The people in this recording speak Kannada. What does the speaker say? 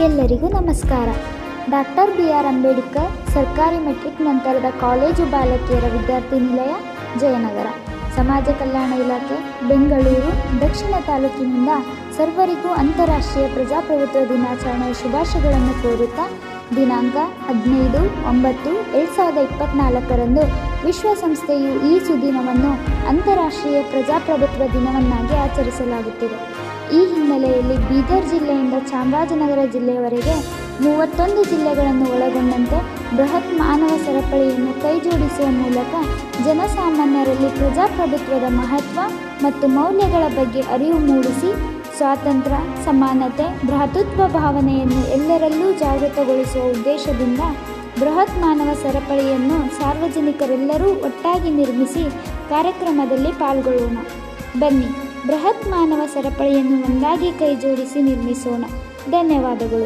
ನಮಸ್ಕಾರ. ಡಾಕ್ಟರ್ ಬಿ ಆರ್ ಅಂಬೇಡ್ಕರ್ ಸರ್ಕಾರಿ ಮೆಟ್ರಿಕ್ ನಂತರದ ಕಾಲೇಜು ಬಾಲಕಿಯರ ವಿದ್ಯಾರ್ಥಿ ನಿಲಯ, ಜಯನಗರ. ಸಮಾಜ ಕಲ್ಯಾಣ ಇಲಾಖೆ, ಬೆಂಗಳೂರು, ದಕ್ಷಿಣ ತಾಲೂಕಿನಿಂದ ಸರ್ವರಿಗೂ ಅಂತಾರಾಷ್ಟ್ರೀಯ ಪ್ರಜಾಪ್ರಭುತ್ವ ದಿನಾಚರಣೆಯ ಶುಭಾಶಯಗಳನ್ನು ಕೋರುತ್ತಾ ದಿನಾಂಕ ಹದಿನೈದು ಒಂಬತ್ತು ಎರಡು ಸಾವಿರದ ಇಪ್ಪತ್ತ್ನಾಲ್ಕರಂದು ವಿಶ್ವಸಂಸ್ಥೆಯು ಈ ಸುದಿನವನ್ನು ಅಂತಾರಾಷ್ಟ್ರೀಯ ಪ್ರಜಾಪ್ರಭುತ್ವ ದಿನವನ್ನಾಗಿ ಆಚರಿಸಲಾಗುತ್ತಿದೆ. ಈ ಹಿನ್ನೆಲೆಯಲ್ಲಿ ಬೀದರ್ ಜಿಲ್ಲೆಯಿಂದ ಚಾಮರಾಜನಗರ ಜಿಲ್ಲೆಯವರೆಗೆ ಮೂವತ್ತೊಂದು ಜಿಲ್ಲೆಗಳನ್ನು ಒಳಗೊಂಡಂತೆ ಬೃಹತ್ ಮಾನವ ಸರಪಳಿಯನ್ನು ಕೈಜೋಡಿಸುವ ಮೂಲಕ ಜನಸಾಮಾನ್ಯರಲ್ಲಿ ಪ್ರಜಾಪ್ರಭುತ್ವದ ಮಹತ್ವ ಮತ್ತು ಮೌಲ್ಯಗಳ ಬಗ್ಗೆ ಅರಿವು ಮೂಡಿಸಿ ಸ್ವಾತಂತ್ರ್ಯ, ಸಮಾನತೆ ಭ್ರಾತೃತ್ವ ಭಾವನೆಯನ್ನು ಎಲ್ಲರಲ್ಲೂ ಜಾಗೃತಗೊಳಿಸುವ ಉದ್ದೇಶದಿಂದ ಬೃಹತ್ ಮಾನವ ಸರಪಳಿಯನ್ನು ಸಾರ್ವಜನಿಕರೆಲ್ಲರೂ ಒಟ್ಟಾಗಿ ನಿರ್ಮಿಸಿ ಕಾರ್ಯಕ್ರಮದಲ್ಲಿ ಪಾಲ್ಗೊಳ್ಳೋಣ. ಬನ್ನಿ, ಬೃಹತ್ ಮಾನವ ಸರಪಳಿಯನ್ನು ಒಂದಾಗಿ ಕೈಜೋಡಿಸಿ ನಿರ್ಮಿಸೋಣ. ಧನ್ಯವಾದಗಳು.